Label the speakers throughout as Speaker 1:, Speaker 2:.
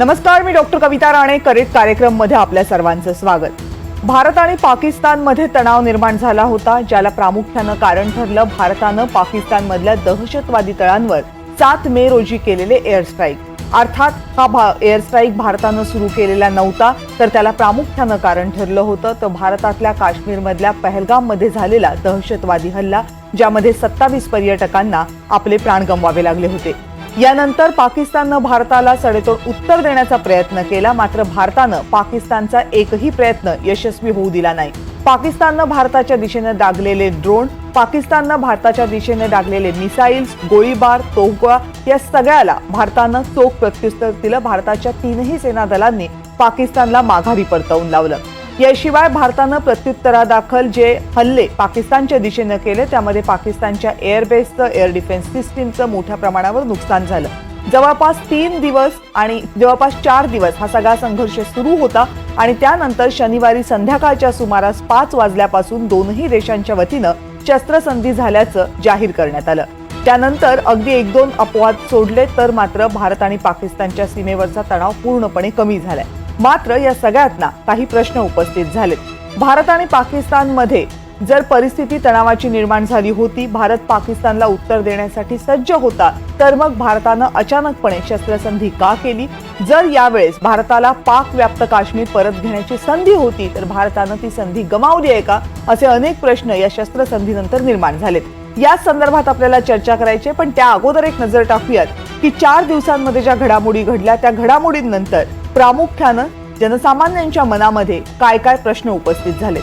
Speaker 1: नमस्कार मी doctor Kavita Rane. Correct कार्यक्रममध्ये आपल्या सर्वांचं स्वागत. भारत आणि पाकिस्तानमध्ये तणाव निर्माण झाला होता ज्याला प्रामुख्यानं कारण ठरलं भारतानं पाकिस्तानमधल्या दहशतवादी तळांवर सात मे रोजी केलेले एअर स्ट्राईक अर्थात हा भा एअर स्ट्राईक भारतानं सुरू केलेला नव्हता तर त्याला प्रामुख्यानं कारण ठरलं होतं. तर भारतातल्या काश्मीरमधल्या पहलगाममध्ये झालेला दहशतवादी हल्ला ज्यामध्ये सत्तावीस पर्यटकांना आपले प्राण गमवावे लागले होते. यानंतर पाकिस्ताननं भारताला सडेतोड उत्तर देण्याचा प्रयत्न केला मात्र भारतानं पाकिस्तानचा एकही प्रयत्न यशस्वी होऊ दिला नाही. पाकिस्ताननं भारताच्या दिशेने डागलेले ड्रोन पाकिस्ताननं भारताच्या दिशेने डागलेले मिसाईल्स गोळीबार तोफगोळा या सगळ्याला भारतानं चोख प्रत्युत्तर दिलं. भारताच्या तीनही सेना दलांनी पाकिस्तानला माघारी परतवून लावलं. याशिवाय भारतानं प्रत्युत्तरादाखल जे हल्ले पाकिस्तानच्या दिशेनं केले त्यामध्ये पाकिस्तानच्या एअरबेसचं एअर डिफेन्स सिस्टीमचं मोठ्या प्रमाणावर नुकसान झालं. जवळपास तीन दिवस आणि जवळपास चार दिवस हा सगळा संघर्ष सुरू होता आणि त्यानंतर शनिवारी संध्याकाळच्या सुमारास पाच वाजल्यापासून दोनही देशांच्या वतीनं शस्त्रसंधी झाल्याचं जाहीर करण्यात आलं. त्यानंतर अगदी एक दोन अपवाद सोडले तर मात्र भारत आणि पाकिस्तानच्या सीमेवरचा तणाव पूर्णपणे कमी झालाय. मात्र या सगळ्यातना काही प्रश्न उपस्थित झालेत. भारत आणि पाकिस्तानमध्ये जर परिस्थिती तणावाची निर्माण झाली होती भारत पाकिस्तानला उत्तर देण्यासाठी सज्ज होता तर मग भारतानं अचानकपणे शस्त्रसंधी का केली? जर यावेळेस भारताला पाक व्याप्त काश्मीर परत घेण्याची संधी होती तर भारतानं ती संधी गमावली आहे का? असे अनेक प्रश्न या शस्त्रसंधीनंतर निर्माण झालेत. या संदर्भात आपल्याला चर्चा करायची पण त्या अगोदर एक नजर टाकूयात की चार दिवसांमध्ये ज्या घडामोडी घडल्या त्या घडामोडींनंतर प्रामुख्यानं जनसामान्यांच्या मनामध्ये काय काय प्रश्न उपस्थित झाले?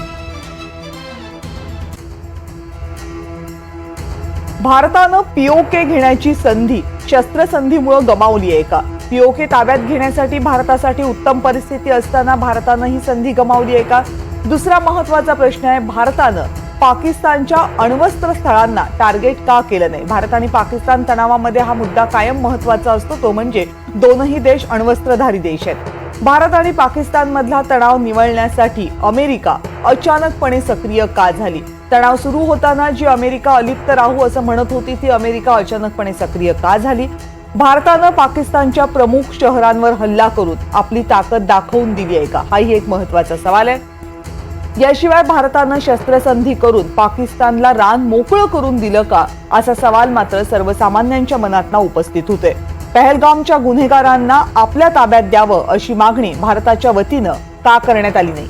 Speaker 1: भारतानं पीओके घेण्याची संधी शस्त्रसंधीमुळे गमावली आहे का? पीओके ताब्यात घेण्यासाठी भारतासाठी उत्तम परिस्थिती असताना भारतानं ही संधी गमावली आहे का? दुसरा महत्त्वाचा प्रश्न आहे भारतानं पाकिस्तानच्या अण्वस्त्र स्थळांना टार्गेट का केलं नाही? भारत आणि पाकिस्तान तणावामध्ये हा मुद्दा कायम महत्त्वाचा असतो तो म्हणजे दोनही देश अण्वस्त्रधारी देश आहेत. भारत आणि पाकिस्तानमधला तणाव निवळण्यासाठी अमेरिका अचानकपणे सक्रिय का झाली? तणाव सुरू होताना जी अमेरिका अलिप्त राहू असं म्हणत होती ती अमेरिका अचानकपणे सक्रिय का झाली? भारतानं पाकिस्तानच्या प्रमुख शहरांवर हल्ला करून आपली ताकद दाखवून दिली आहे का? हाही एक महत्त्वाचा सवाल आहे. याशिवाय भारतानं शस्त्रसंधी करून पाकिस्तानला रान मोकळं करून दिलं का? असा सवाल मात्र सर्वसामान्यांच्या मनातना उपस्थित होते. पहलगामच्या गुन्हेगारांना आपल्या ताब्यात द्यावं अशी मागणी भारताच्या वतीनं का करण्यात आली नाही?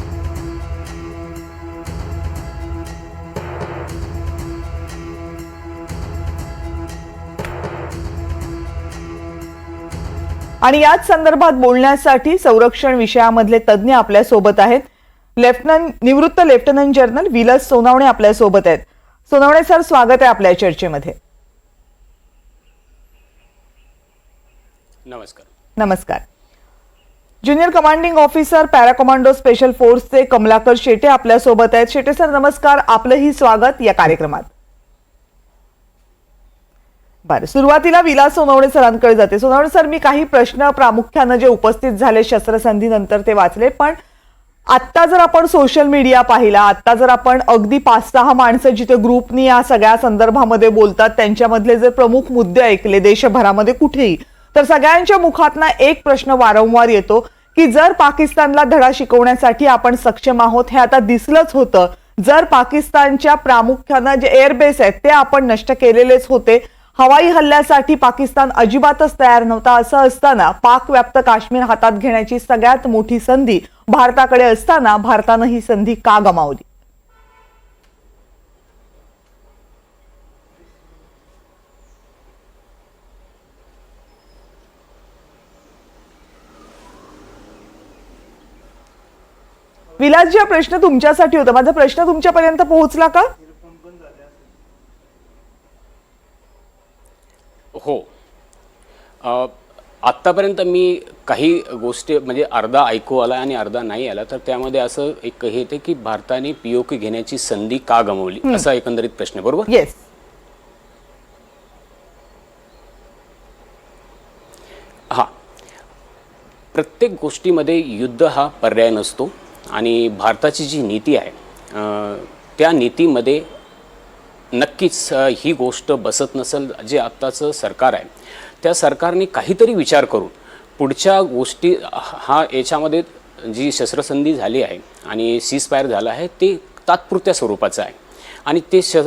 Speaker 1: आणि याच संदर्भात बोलण्यासाठी संरक्षण विषयामधले तज्ज्ञ आपल्यासोबत आहेत. लेफ्टनंट निवृत्त लेफ्टनंट जनरल विलास सोनावणे आपल्यासोबत आहेत. सोनावणे सर स्वागत आहे आपल्या चर्चेमध्ये.
Speaker 2: नमस्कार.
Speaker 1: नमस्कार. Junior commanding officer para commando special फोर्सचे कमलाकर शेटे आपल्यासोबत आहेत. शेटे सर नमस्कार. आपलंही स्वागत या कार्यक्रमात. बरं सुरुवातीला विलास सोनवणे सरांकडे जाते. सोनवणे सर मी काही प्रश्न प्रामुख्यानं जे उपस्थित झाले शस्त्रसंधीनंतर ते वाचले पण आत्ता जर आपण सोशल मीडिया पाहिला आत्ता जर आपण अगदी पाच सहा माणसं जिथे ग्रुपनी या सगळ्या संदर्भामध्ये बोलतात त्यांच्यामधले जर प्रमुख मुद्दे ऐकले देशभरामध्ये कुठेही तर सगळ्यांच्या मुखातना एक प्रश्न वारंवार येतो की जर पाकिस्तानला धडा शिकवण्यासाठी आपण सक्षम आहोत हे आता दिसलंच होतं. जर पाकिस्तानच्या प्रामुख्यानं जे एअरबेस आहेत ते आपण नष्ट केलेलेच होते हवाई हल्ल्यासाठी पाकिस्तान अजिबातच तयार नव्हता असं असताना पाकव्याप्त काश्मीर हातात घेण्याची सगळ्यात मोठी संधी भारताकडे असताना भारतानं ही संधी का गमावली? विलासजी हा प्रश्न तुमच्यासाठी होता. माझा प्रश्न तुमच्यापर्यंत पोहोचला का
Speaker 2: हो अ, आत्तापर्यंत मी काही गोष्टी म्हणजे अर्धा ऐकू आला आणि अर्धा नाही आला तर त्यामध्ये असं एक हे येते की भारताने पीओके घेण्याची संधी का गमावली? असा एकंदरीत प्रश्न बरोबर?
Speaker 1: येस
Speaker 2: हा. प्रत्येक गोष्टीमध्ये युद्ध हा पर्याय नसतो आणि भारताची जी नीती आहे त्या नीतीमध्ये नक्कीच ही गोष्ट बसत नसेल जे आत्ताचं सरकार आहे. त्या सरकारने काहीतरी विचार करून पुढच्या गोष्टी हा याच्यामध्ये जी शस्त्रसंधी झाली आहे आणि सीजफायर झालं आहे ते तात्पुरत्या स्वरूपाचं आहे. आणि ते श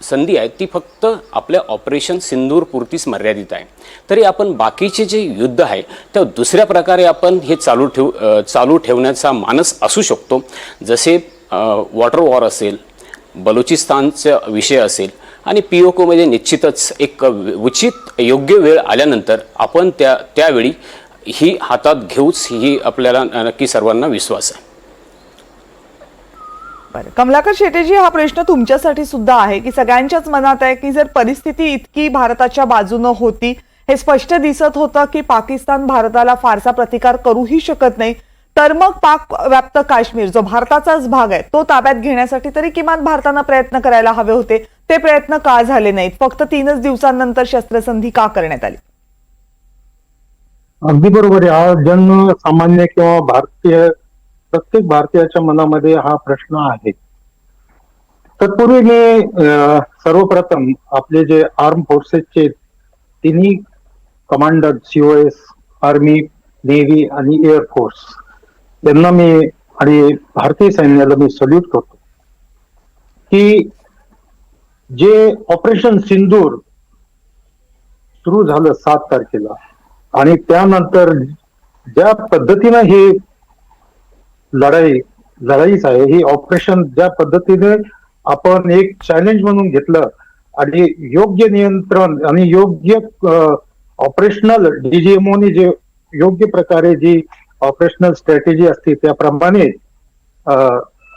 Speaker 2: संधी आहे ती फक्त आपल्या ऑपरेशन सिंदूरपुरतीच मर्यादित आहे. तरी आपण बाकीचे जे युद्ध आहे त्या दुसऱ्या प्रकारे आपण हे चालू ठेव चालू ठेवण्याचा मानस असू शकतो. जसे वॉटर वॉर असेल बलुचिस्तानचा विषय असेल आणि पी ओ कोमध्ये निश्चितच एक उचित योग्य वेळ आल्यानंतर आपण त्या त्यावेळी ही हातात घेऊच ही आपल्याला नक्की सर्वांना विश्वास आहे.
Speaker 1: बरं. कमलाकर शेटेजी हा प्रश्न तुमच्यासाठी सुद्धा आहे की सगळ्यांच्याच मनात आहे की जर परिस्थिती इतकी भारताच्या बाजूनं होती हे स्पष्ट दिसत होतं की पाकिस्तान भारताला फारसा प्रतिकार करूही शकत नाही तर मग पाक व्याप्त काश्मीर जो भारताचाच भाग आहे तो ताब्यात घेण्यासाठी तरी किमान भारतानं प्रयत्न करायला हवे होते. ते प्रयत्न का झाले नाहीत? फक्त तीनच दिवसांनंतर शस्त्रसंधी का करण्यात आली?
Speaker 3: अगदी बरोबर आहे. हा जनसामान्य किंवा भारतीय प्रत्येक भारतीयाच्या मनामध्ये हा प्रश्न आहे. तत्पूर्वी मी अं, सर्वप्रथम आपले जे आर्म फोर्सेसचे तिन्ही कमांडर सीओएस आर्मी नेव्ही आणि एअरफोर्स यांना मी आणि भारतीय सैन्याला मी सल्यूट करतो की जे ऑपरेशन सिंदूर सुरू झालं सात तारखेला आणि त्यानंतर ज्या पद्धतीनं ही लढाई लढाईच आहे ही ऑपरेशन ज्या पद्धतीने आपण एक चॅलेंज म्हणून घेतलं आणि योग्य नियंत्रण आणि योग्य ऑपरेशनल डीजीएमओनी जे योग्य प्रकारे जी ऑपरेशनल स्ट्रॅटेजी असते त्याप्रमाणे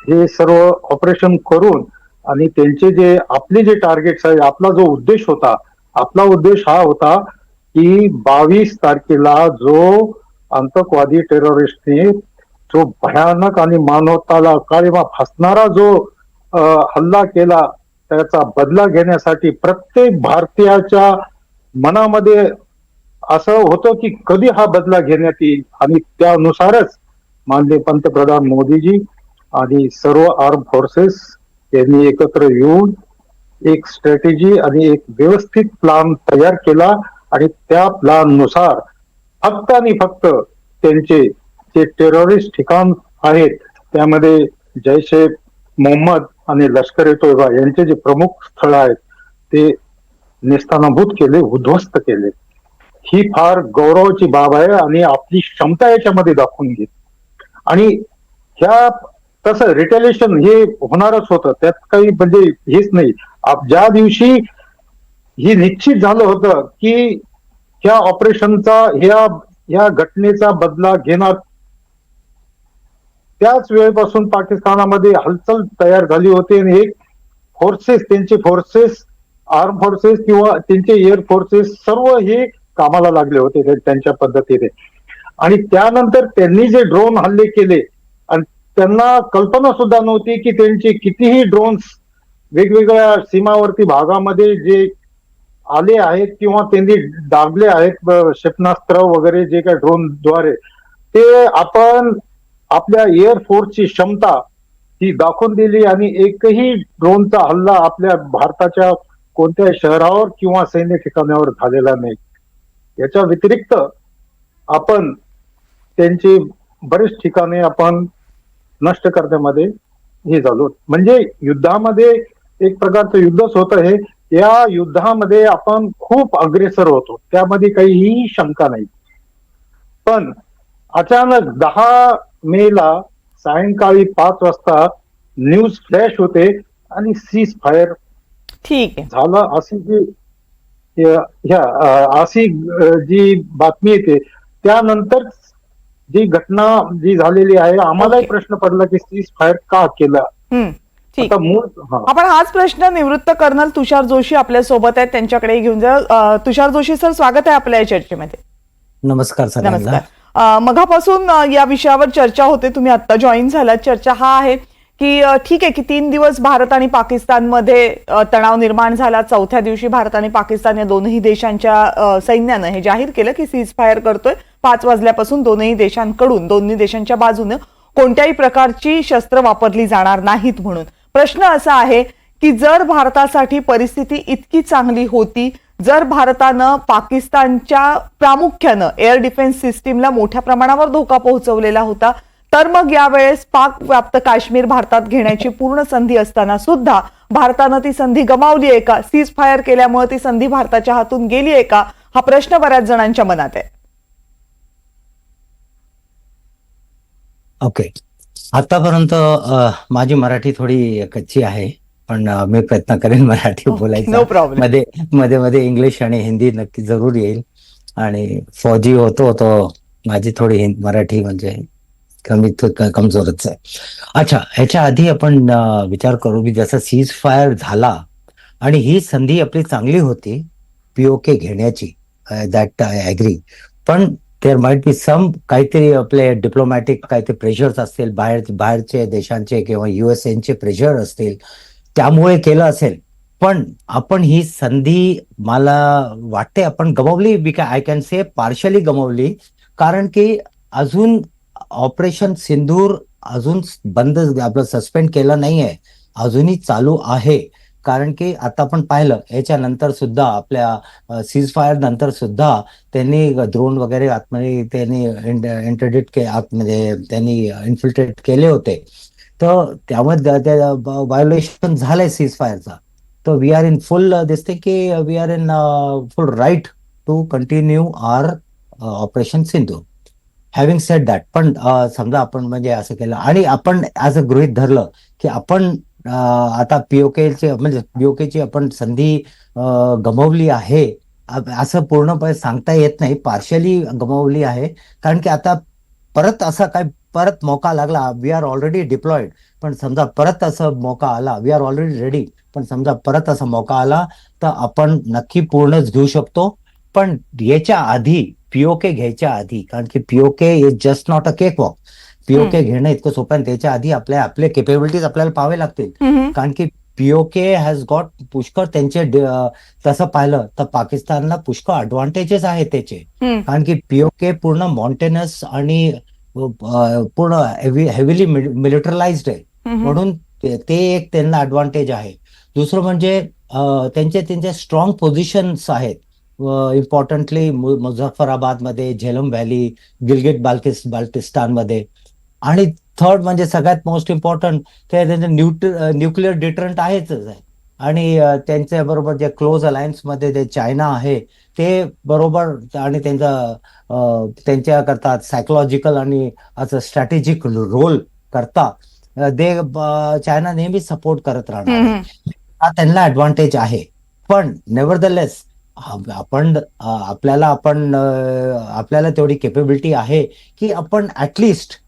Speaker 3: हे सर्व ऑपरेशन करून आणि त्यांचे जे आपले जे टार्गेट्स आहे आपला जो उद्देश होता आपला उद्देश हा होता की बावीस तारखेला जो आतंकवादी टेररिस्टने जो भयानक आणि मानवताला काळीमा फासणारा जो हल्ला केला त्याचा बदला घेण्यासाठी प्रत्येक भारतीयाच्या मनामध्ये असं होतं की कधी हा बदला घेण्यात येईल? आणि त्यानुसारच माननीय पंतप्रधान मोदीजी आणि सर्व आर्म फोर्सेस यांनी एकत्र येऊन एक स्ट्रॅटेजी आणि एक व्यवस्थित प्लान तयार केला आणि त्या प्लाननुसार फक्त आणि फक्त त्यांचे जे टेररिस्ट ठिकाण आहेत त्यामध्ये जैश ए मोहम्मद आणि लष्कर ए तोयबा यांचे जे प्रमुख स्थळ आहेत ते नेस्तानाभूत केले उद्ध्वस्त केले. ही फार गौरवाची बाब आहे आणि आपली क्षमता याच्यामध्ये दाखवून घेत आणि ह्या तसं रिटेलेशन हे होणारच होतं. त्यात काही म्हणजे हेच नाही. ज्या दिवशी हे निश्चित झालं होतं की ह्या ऑपरेशनचा ह्या ह्या घटनेचा बदला घेणार त्याच वेळेपासून पाकिस्तानामध्ये हालचाल तयार झाली होती आणि एक फोर्सेस त्यांचे फोर्सेस आर्म फोर्सेस किंवा त्यांचे एअर फोर्सेस सर्व हे कामाला लागले होते त्यांच्या पद्धतीने. आणि त्यानंतर त्यांनी जे ड्रोन हल्ले केले त्यांना कल्पना सुद्धा नव्हती की त्यांचे कितीही ड्रोन्स वेगवेगळ्या सीमावर्ती भागामध्ये जे आले आहेत किंवा त्यांनी डागले आहेत क्षेपणास्त्र वगैरे जे काही ड्रोनद्वारे ते आपण आपल्या एअरफोर्सची क्षमता ही दाखवून दिली आणि एकही ड्रोनचा हल्ला आपल्या भारताच्या कोणत्याही शहरावर किंवा सैन्य ठिकाणावर झालेला नाही. याच्या व्यतिरिक्त आपण त्यांची बरेच ठिकाणे आपण नष्ट करण्यामध्ये हे झालो. म्हणजे युद्धामध्ये एक प्रकारचं युद्धच होतं हे. या युद्धामध्ये आपण खूप अग्रेसर होतो. त्यामध्ये काहीही शंका नाही. पण अचानक दहा मे ला सायंकाळी पाच वाजता न्यूज फ्लॅश होते आणि सीज फायर
Speaker 1: ठीक आहे.
Speaker 3: झालं. अशी जी ह्या अशी जी बातमी येते त्यानंतर जी घटना जी झालेली आहे आम्हालाही. प्रश्न पडला की सीज फायर का केला?
Speaker 1: हम्म ठीक.
Speaker 3: आता मूळ हा.
Speaker 1: आपण हाच प्रश्न निवृत्त कर्नल तुषार जोशी आपल्यासोबत आहेत त्यांच्याकडे घेऊन जा. तुषार जोशी सर स्वागत आहे आपल्या या चर्चेमध्ये.
Speaker 4: नमस्कार सगळ्यांना.
Speaker 1: नमस्कार. अं, या विषयावर चर्चा होते तुम्ही आता जॉईन झालात. चर्चा हा आहे की अं, ठीक आहे की तीन दिवस भारत आणि पाकिस्तानमध्ये तणाव निर्माण झाला. चौथ्या दिवशी भारत आणि पाकिस्तान या दोनही देशांच्या सैन्यानं हे जाहीर केलं की सीज फायर करतोय. पाच वाजल्यापासून दोनही देशांकडून दोन्ही देशांच्या बाजूनं कोणत्याही प्रकारची शस्त्र वापरली जाणार नाहीत म्हणून. प्रश्न असा आहे की जर भारतासाठी परिस्थिती इतकी चांगली होती जर भारतानं पाकिस्तानच्या प्रामुख्यानं एअर डिफेन्स सिस्टीमला मोठ्या प्रमाणावर धोका पोहोचवलेला होता तर मग यावेळेस पाक व्याप्त काश्मीर भारतात घेण्याची पूर्ण संधी असताना सुद्धा भारतानं ती संधी गमावली आहे का? सीज फायर केल्यामुळे ती संधी भारताच्या हातून गेली आहे का? हा प्रश्न बऱ्याच जणांच्या मनात आहे.
Speaker 4: ओके आतापर्यंत माझी मराठी थोडी कच्ची आहे पण मी प्रयत्न करेन मराठी बोलायचा. मध्ये मध्ये मध्ये इंग्लिश आणि हिंदी नक्की जरूर येईल. आणि फौजी होतो तो माझी थोडी मराठी म्हणजे कमी कमजोरच आहे. अच्छा ह्याच्या आधी आपण विचार करू की जसं सीज फायर झाला आणि ही संधी आपली चांगली होती पीओके घेण्याची दॅट आय ॲग्री पण देर माइट बी सम काहीतरी आपले डिप्लोमॅटिक काहीतरी प्रेशर्स असतील बाहेर बाहेरचे देशांचे किंवा युएसएनचे प्रेशर असतील त्यामुळे केलं असेल. पण आपण ही संधी मला वाटते आपण गमावली be I can say partially गमावली. कारण की अजून ऑपरेशन सिंदूर अजून बंद आपलं सस्पेंड केलं नाहीये. अजूनही चालू आहे. कारण की आता आपण पाहिलं याच्यानंतर सुद्धा आपल्या सीज फायर नंतर सुद्धा त्यांनी द्रोण वगैरे आतमध्ये त्यांनी इंटरडिट के आतमध्ये त्यांनी इन्फिल्ट्रेट केले होते. तर त्यामध्ये व्हायोलेशन झालंय सीज फायरचा तर वी आर इन फुल दिसते की we are in full right to continue our operation Sindhu. Having said that पण समजा आपण म्हणजे असं केलं आणि आपण ऍज अ गृहित धरलं की आपण आता पीओकेचे म्हणजे पीओकेची आपण संधी गमावली आहे असं पूर्णपणे सांगता येत नाही. पार्शली गमावली आहे. कारण की आता परत असा काय परत मौका लागला. वी आर ऑलरेडी डिप्लॉइड पण समजा परत असं मौका आला. वी आर ऑलरेडी रेडी पण समजा परत असा मौका आला तर आपण नक्की पूर्णच घेऊ शकतो. पण याच्या आधी पीओके घ्यायच्या आधी कारण की PoK is just not a cake walk PoK घेणं इतकं सोपं आहे. त्याच्या आधी आपल्या आपले केपेबिलिटीज आपल्याला पाहावे लागतील. कारण की पीओके हॅज गॉट पुष्कळ त्यांचे तसं पाहिलं तर पाकिस्तानला पुष्कळ अडव्हान्टेजेस आहेत त्याचे. कारण की पीओके पूर्ण मॉन्टेनस आणि पूर्ण हेविली मिलिटरलाइज्ड आहे. म्हणून ते एक त्यांना ऍडव्हान्टेज आहे. दुसरं म्हणजे त्यांचे त्यांचे स्ट्रॉंग पोझिशन्स आहेत. इम्पॉर्टंटली मुझफ्फराबादमध्ये झेलम व्हॅली गिलगिट बाल्टिस बाल्टिस्तानमध्ये. आणि थर्ड म्हणजे सगळ्यात मोस्ट इम्पॉर्टंट ते त्यांचं न्यूट न्यूक्लिअर डिटरंट आहेच आहे आणि त्यांच्या बरोबर जे क्लोज अलायन्समध्ये जे चायना आहे ते बरोबर आणि त्यांचा त्यांच्या करता सायकोलॉजिकल आणि असं स्ट्रॅटेजिक रोल करता ब- चायना नेहमी सपोर्ट करत राहणार. हा त्यांना ऍडव्हान्टेज आहे. पण नेव्हरदलेस आपण अं, आपल्याला आपण आपल्याला तेवढी केपेबिलिटी आहे की आपण ऍटलिस्ट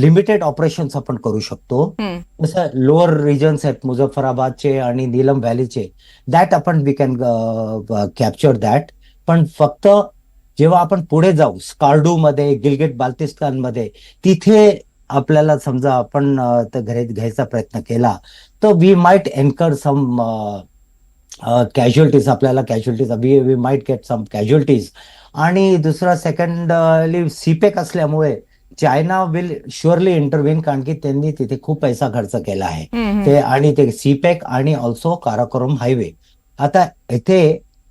Speaker 4: लिमिटेड ऑपरेशन्स आपण करू शकतो जसं लोअर रिजन्स आहेत मुझफ्फराबादचे आणि नीलम व्हॅलीचे दॅट आपण वी कॅन कॅप्चर दॅट पण फक्त जेव्हा आपण पुढे जाऊ स्कार्डू मध्ये गिलगिट बाल्टिस्तानमध्ये तिथे आपल्याला समजा आपण घ्यायचा प्रयत्न केला तर we might incur some casualties आपल्याला casualties we we might get some casualties आणि दुसरा सेकंडली सीपेक असल्यामुळे चायना विल शुअरली इंटरव्हीन कारण की त्यांनी तिथे खूप पैसा खर्च केला आहे. ते आणि ते सीपॅक आणि ऑल्सो काराकोरम हायवे आता इथे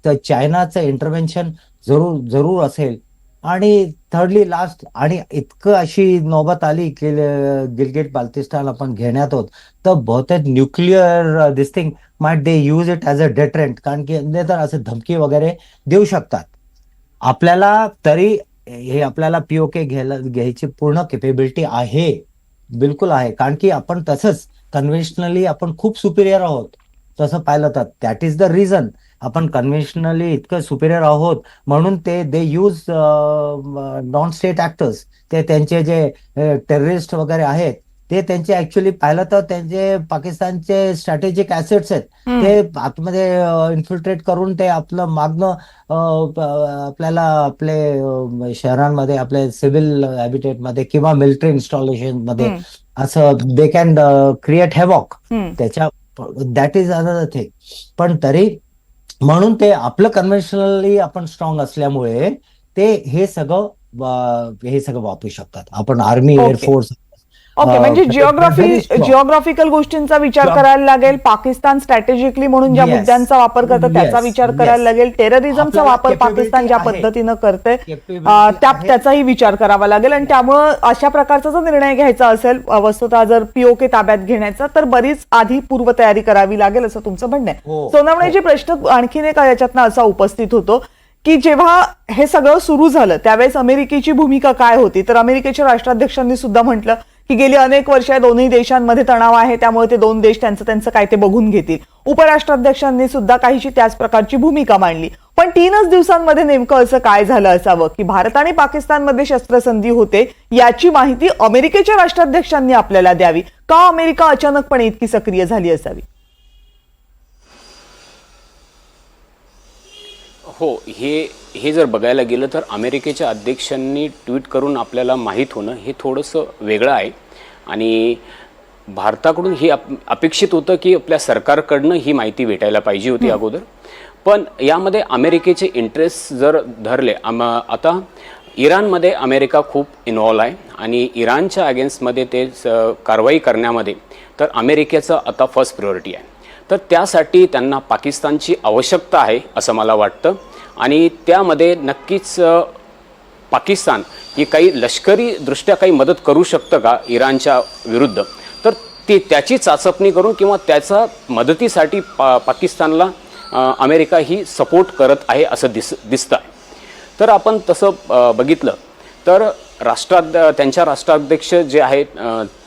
Speaker 4: तर चायनाचं इंटरव्हेन्शन जरूर जरूर असेल. आणि थर्डली लास्ट आणि इतकं अशी नौबत आली की गिलगिट बाल्टिस्तान आपण घेण्यात होत. तर बहुतेक nuclear this thing might they use it as a deterrent कारण की तर असे धमकी वगैरे देऊ शकतात. आपल्याला तरी हे आपल्याला पीओके घ्यायला घ्यायची पूर्ण केपेबिलिटी आहे. बिलकुल आहे. कारण की आपण तसंच कन्व्हेन्शनली आपण खूप सुपिरियर आहोत. तसं पाहिलं तर दॅट इज द रिझन आपण कन्व्हेन्शनली इतकं सुपिरियर आहोत. म्हणून ते they use non state actors ते त्यांचे जे uh, टेररिस्ट वगैरे आहेत ते त्यांचे ऍक्च्युली पाहिलं तर त्यांचे पाकिस्तानचे स्ट्रॅटेजिक ऍसेट्स आहेत. ते आतमध्ये इन्फिल्ट्रेट करून ते आपलं मागणं आपल्याला आपले शहरांमध्ये आपले सिव्हिल हॅबिटेटमध्ये किंवा मिलिटरी इन्स्टॉलेशनमध्ये असं दे कॅन क्रिएट हॅवॉक त्याच्या दॅट इज अनदर थिंग पण तरी म्हणून ते आपलं कन्व्हेन्शनली आपण स्ट्रॉंग असल्यामुळे ते हे सगळं हे सगळं वापरू शकतात. आपण army
Speaker 1: Okay.
Speaker 4: Air force
Speaker 1: okay म्हणजे जिओग्राफी. जिओग्राफिकल गोष्टींचा विचार करायला लागेल पाकिस्तान स्ट्रॅटेजिकली म्हणून ज्या. मुद्द्यांचा वापर करतं त्याचा. विचार. करायला लागेल टेररिझमचा वापर पाकिस्तान ज्या. पद्धतीनं करते. त्याचाही विचार करावा लागेल आणि त्यामुळं अशा प्रकारचा जर निर्णय घ्यायचा असेल वस्तुतः जर पीओके ताब्यात घेण्याचा तर बरीच आधी पूर्वतयारी करावी लागेल असं तुमचं म्हणणं आहे
Speaker 4: हो.
Speaker 1: सोनवणेजी प्रश्न आणखीन एक याच्यातनं असा उपस्थित होतो की जेव्हा हे सगळं सुरू झालं त्यावेळेस अमेरिकेची भूमिका काय होती तर अमेरिकेच्या राष्ट्राध्यक्षांनी सुद्धा म्हटलं की गेली अनेक वर्ष या दोन्ही देशांमध्ये तणाव आहे त्यामुळे ते दोन देश त्यांचं त्यांचं काय ते बघून घेतील. उपराष्ट्राध्यक्षांनी सुद्धा काहीशी त्याच प्रकारची भूमिका मांडली. पण तीनच दिवसांमध्ये नेमकं असं काय झालं असावं? की भारत आणि पाकिस्तानमध्ये शस्त्रसंधी होते याची माहिती अमेरिकेच्या राष्ट्राध्यक्षांनी आपल्याला द्यावी. का अमेरिका अचानकपणे इतकी सक्रिय झाली असावी?
Speaker 2: हो हे हे जर बघायला गेलं तर अमेरिकेच्या अध्यक्षांनी ट्विट करून आपल्याला माहीत होणं हे थोडंसं वेगळं आहे. आणि भारताकडून हे अप अपेक्षित होतं की आपल्या सरकारकडनं ही माहिती भेटायला पाहिजे होती अगोदर. पण यामध्ये अमेरिकेचे इंटरेस्ट जर धरले आम आता इराणमध्ये अमेरिका खूप इन्व्हॉल्व आहे आणि इराणच्या अगेन्स्टमध्ये ते कारवाई करण्यामध्ये तर अमेरिकेचं आता फर्स्ट प्रिऑरिटी आहे. तर त्यासाठी त्यांना पाकिस्तानची आवश्यकता आहे असं मला वाटतं. आणि त्यामध्ये नक्कीच पाकिस्तान ही काही लष्करीदृष्ट्या काही मदत करू शकतं का इराणच्या विरुद्ध? तर ती त्याची चाचपणी करून किंवा त्याचा मदतीसाठी पा पाकिस्तानला अमेरिका ही सपोर्ट करत आहे असं दिस दिसतं आहे तर आपण तसं बघितलं तर राष्ट्राध्य त्यांच्या राष्ट्राध्यक्ष जे आहेत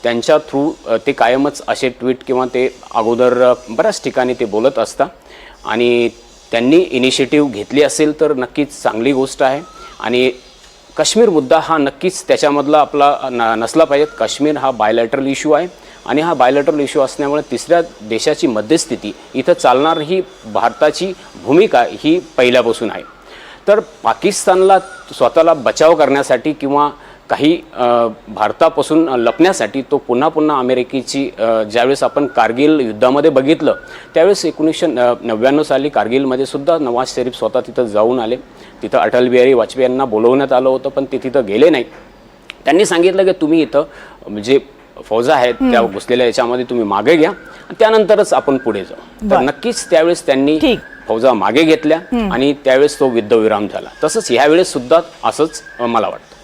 Speaker 2: त्यांच्या थ्रू ते कायमच असे ट्विट किंवा ते अगोदर बऱ्याच ठिकाणी ते बोलत असतात. आणि त्यांनी इनिशिएटिव्ह घेतली असेल तर नक्कीच चांगली गोष्ट आहे. आणि काश्मीर मुद्दा हा नक्कीच त्याच्यामधला आपला न नसला पाहिजे काश्मीर हा बायलॅटरल इश्यू आहे. आणि हा बायलॅटरल इश्यू असल्यामुळे तिसऱ्या देशाची मध्यस्थिती इथं चालणार ही भारताची भूमिका ही पहिल्यापासून आहे. तर पाकिस्तानला स्वतःला बचाव करण्यासाठी किंवा काही भारतापासून लपण्यासाठी तो पुन्हा पुन्हा अमेरिकेची ज्यावेळेस आपण कारगिल युद्धामध्ये बघितलं त्यावेळेस एकोणीसशे न नव्याण्णव साली कारगिलमध्ये सुद्धा नवाज शरीफ स्वतः तिथं जाऊन आले. तिथं अटल बिहारी वाजपेयी यांना बोलवण्यात आलं होतं पण ते तिथं गेले नाही. त्यांनी सांगितलं की तुम्ही इथं जे फौजा आहेत त्या घुसलेल्या याच्यामध्ये तुम्ही मागे घ्या त्यानंतरच आपण पुढे जाऊ. तर. नक्कीच त्यावेळेस त्यांनी. फौजा मागे घेतल्या आणि त्यावेळेस तो युद्धविराम झाला. तसंच ह्यावेळेस सुद्धा असंच मला वाटतं.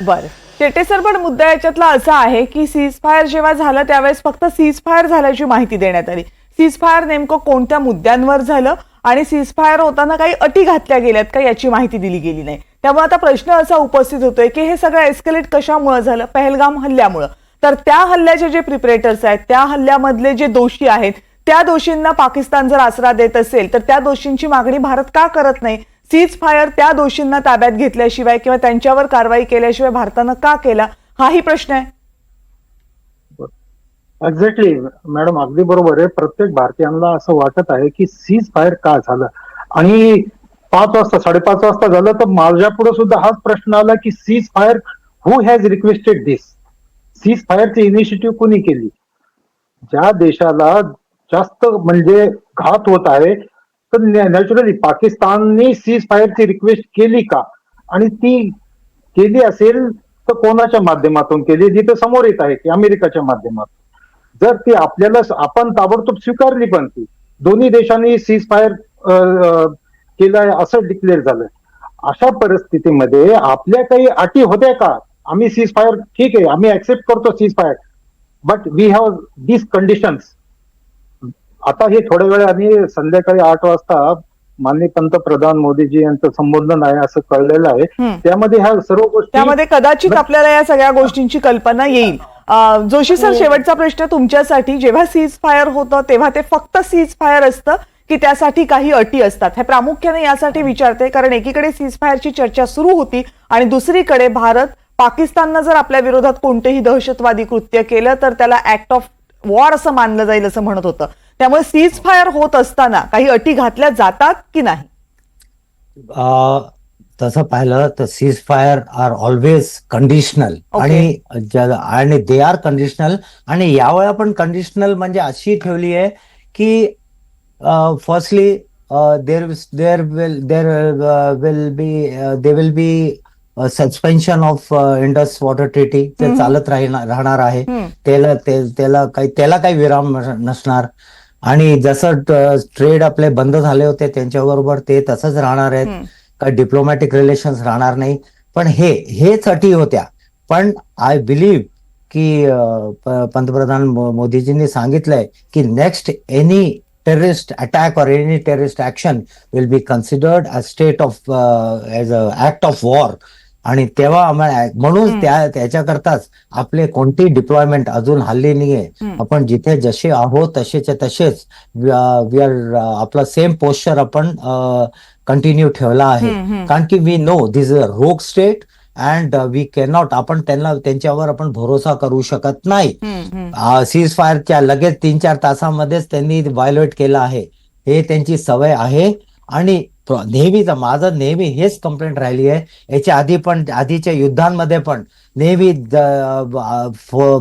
Speaker 1: बरं. टेटेसर पण मुद्दा याच्यातला असा आहे की सीज फायर जेव्हा झालं त्यावेळेस फक्त सीज फायर झाल्याची माहिती देण्यात आली. सीज फायर नेमकं कोणत्या मुद्द्यांवर झालं आणि सीज फायर होताना काही अटी घातल्या गेल्यात का याची माहिती दिली गेली नाही. त्यामुळे आता प्रश्न असा उपस्थित होतोय की हे सगळं एस्केलेट कशामुळे झालं? पहलगाम हल्ल्यामुळं. तर त्या हल्ल्याचे जे प्रिपरेटर्स आहेत त्या हल्ल्यामधले जे दोषी आहेत त्या दोषींना पाकिस्तान जर आसरा देत असेल तर त्या दोषींची मागणी भारत का करत नाही? सीज फायर त्या दोषींना ताब्यात घेतल्याशिवाय किंवा त्यांच्यावर कारवाई केल्याशिवाय भारतानं का केला? हाही प्रश्न आहे.
Speaker 3: एक्झॅक्टली मॅडम अगदी बरोबर आहे. प्रत्येक भारतीयांना असं वाटत आहे की सीज फायर का झालं? आणि पाच वाजता साडेपाच वाजता झालं तर माझ्या पुढे सुद्धा हाच प्रश्न आला की cease fire who has requested this cease फायरची initiative कोणी केली? ज्या देशाला जास्त म्हणजे घात होत आहे तर नॅचरली पाकिस्तानने सीज फायरची रिक्वेस्ट केली का? आणि ती केली असेल तर कोणाच्या माध्यमातून केली? जी तर समोर येत आहे की अमेरिकाच्या माध्यमातून. जर ती आपल्याला आपण ताबडतोब स्वीकारली पण ती दोन्ही देशांनी सीज फायर केलं असं डिक्लेअर झालं अशा परिस्थितीमध्ये आपल्या काही अटी होत्या का? आम्ही सीज फायर ठीक आहे आम्ही ऍक्सेप्ट करतो cease fire but we have this conditions आता हे थोड्या वेळाने संध्याकाळी आठ वाजता माननीय पंतप्रधान मोदीजी यांचं संबोधन आहे असं कळलेलं आहे. त्यामध्ये ह्या सर्व गोष्टी
Speaker 1: त्यामध्ये कदाचित आपल्याला या सगळ्या गोष्टींची कल्पना येईल. जोशी सर शेवटचा प्रश्न तुमच्यासाठी. जेव्हा सीज फायर होतं तेव्हा ते फक्त सीज फायर असतं की त्यासाठी काही अटी असतात? हे प्रामुख्याने यासाठी विचारते कारण एकीकडे सीज फायरची चर्चा सुरू होती आणि दुसरीकडे भारत पाकिस्ताननं जर आपल्या विरोधात कोणतेही दहशतवादी कृत्य केलं तर त्याला ऍक्ट ऑफ वॉर असं मानलं जाईल असं म्हणत होतं. त्यामुळे सीज फायर होत असताना काही अटी घातल्या जातात की नाही?
Speaker 4: तसं पाहिलं तर cease fire are always conditional. आणि आणि दे आर कंडिशनल आणि यावेळा पण कंडिशनल म्हणजे अशी ठेवली आहे की firstly there there will there will be they will be suspension of Indus water treaty ते चालत राहणार आहे. त्याला त्याला काही त्याला काही विराम नस- नसणार. आणि जसं ट्रेड आपले बंद झाले होते त्यांच्याबरोबर ते तसंच राहणार आहेत. काही डिप्लोमॅटिक रिलेशन्स राहणार नाही. पण हे हेच अटी होत्या. पण आय बिलीव्ह की पंतप्रधान मोदीजींनी सांगितलंय की नेक्स्ट एनी टेररिस्ट अटॅक और any terrorist action will be considered a state of as a act of war आणि तेव्हा आम्हाला म्हणून त्या त्याच्याकरताच आपले कोणती डिप्लॉयमेंट अजून हल्ली नाहीये. आपण जिथे जसे आहोत तसेच्या तसेच वी आर आपला सेम पोस्चर आपण कंटिन्यू ठेवला आहे. कारण की वी नो दिस अ रोग स्टेट अँड वी कॅनॉट आपण त्यांना त्यांच्यावर आपण भरोसा करू शकत नाही. सीज फायरच्या लगेच तीन चार तासामध्येच त्यांनी व्हायोलेट केलं आहे. हे त्यांची सवय आहे. आणि नेहमीच माझं नेहमी हेच कंप्लेंट राहिली आहे. याच्या आधी पण आधीच्या युद्धांमध्ये पण नेहमी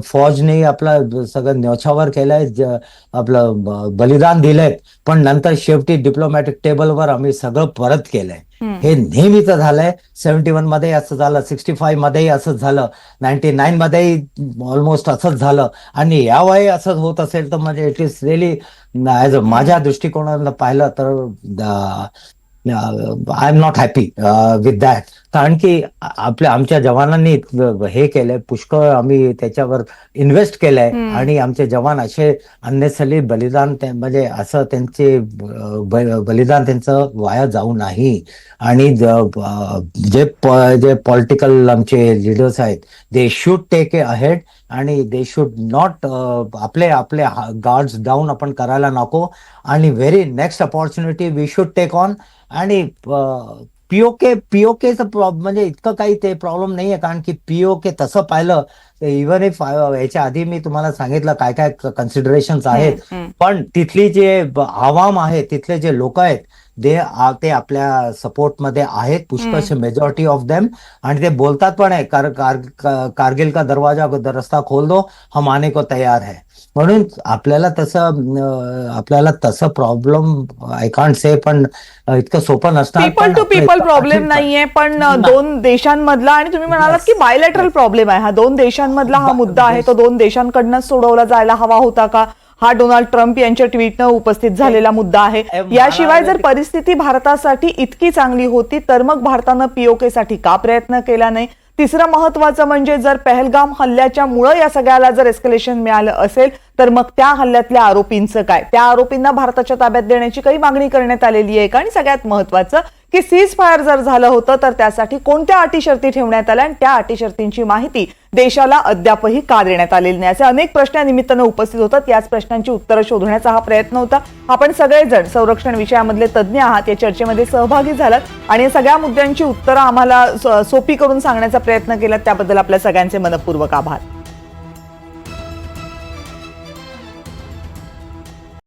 Speaker 4: फौजने आपलं सगळं न्योछावर केलंय आपलं बलिदान दिलंय. पण नंतर शेवटी डिप्लोमॅटिक टेबलवर आम्ही सगळं परत केलंय. हे नेहमीच झालंय. सेव्हन्टी वनमध्ये असं झालं सिक्स्टी फाईव्ह मध्येही असंच झालं नाईन्टी नाईन मध्येही ऑलमोस्ट असंच झालं. आणि यावेळी असंच होत असेल तर म्हणजे इट इज रिअली ऍज माझ्या दृष्टिकोनानं पाहिलं तर I am not happy with that कारण की आपल्या आमच्या जवानांनी हे केलंय पुष्कळ आम्ही त्याच्यावर इन्व्हेस्ट केलंय. आणि आमचे जवान असे अन्नेसली बलिदान ते- म्हणजे असं त्यांचे बलिदान त्यांचं वाया जाऊ नाही. आणि ज- जे पॉलिटिकल आमचे लिडर्स आहेत they should take a ahead आणि दे शुड नॉट आपले आपले गार्ड्स डाऊन आपण करायला नको. आणि very next opportunity we should take on आणि पीओके पीओकेचं म्हणजे इतकं काही ते प्रॉब्लेम नाहीये कारण की पीओके तसं पाहिलं इव्हन इफ याच्या आधी मी तुम्हाला सांगितलं काय काय कन्सिडरेशन आहेत. पण तिथली जे आवाम आहे तिथले जे लोक आहेत दे ते आपल्या सपोर्टमध्ये आहेत. पुष्कळशे मेजॉरिटी ऑफ देम आणि ते बोलतात पण आहे कार, कार, कारगिल का दरवाजा रस्ता खोल दो हम आने को तयार है. म्हणून आपल्याला तसं आपल्याला तसं प्रॉब्लेम आय कांट से पण इतकं सोपं नसणार.
Speaker 1: पीपल
Speaker 4: पण
Speaker 1: टू पीपल प्रॉब्लेम नाहीये पण. दोन देशांमधला आणि तुम्ही म्हणालात की बायलॅटरल प्रॉब्लेम आहे. हा दोन देशांमधला हा मुद्दा आहे. तो दोन देशांकडनं सोडवला जायला हवा होता का? हा डोनाल्ड ट्रम्प यांच्या ट्विटनं उपस्थित झालेला मुद्दा आहे. याशिवाय जर परिस्थिती भारतासाठी इतकी चांगली होती तर मग भारतानं पीओके साठी का प्रयत्न केला नाही? तिसरं महत्वाचं म्हणजे जर पहलगाम हल्ल्याच्या मुळे या सगळ्याला जर एस्केलेशन मिळालं असेल तर मग त्या हल्ल्यातल्या आरोपींचं काय? त्या आरोपींना भारताच्या ताब्यात देण्याची काही मागणी करण्यात आलेली आहे का? आणि सगळ्यात महत्वाचं की सीज फायर जर झालं होतं तर त्यासाठी कोणत्या अटी शर्ती ठेवण्यात आल्या? आणि त्या अटी शर्तींची माहिती देशाला अद्यापही का देण्यात आलेली नाही? असे अनेक प्रश्न निमित्तानं उपस्थित होतात. याच प्रश्नांची उत्तरं शोधण्याचा हा प्रयत्न होता. आपण सगळेजण संरक्षण विषयामधले तज्ज्ञ आहात. या चर्चेमध्ये सहभागी झालात. आणि या सगळ्या मुद्द्यांची उत्तरं आम्हाला सोपी करून सांगण्याचा प्रयत्न केला त्याबद्दल आपल्या सगळ्यांचे मनपूर्वक आभार.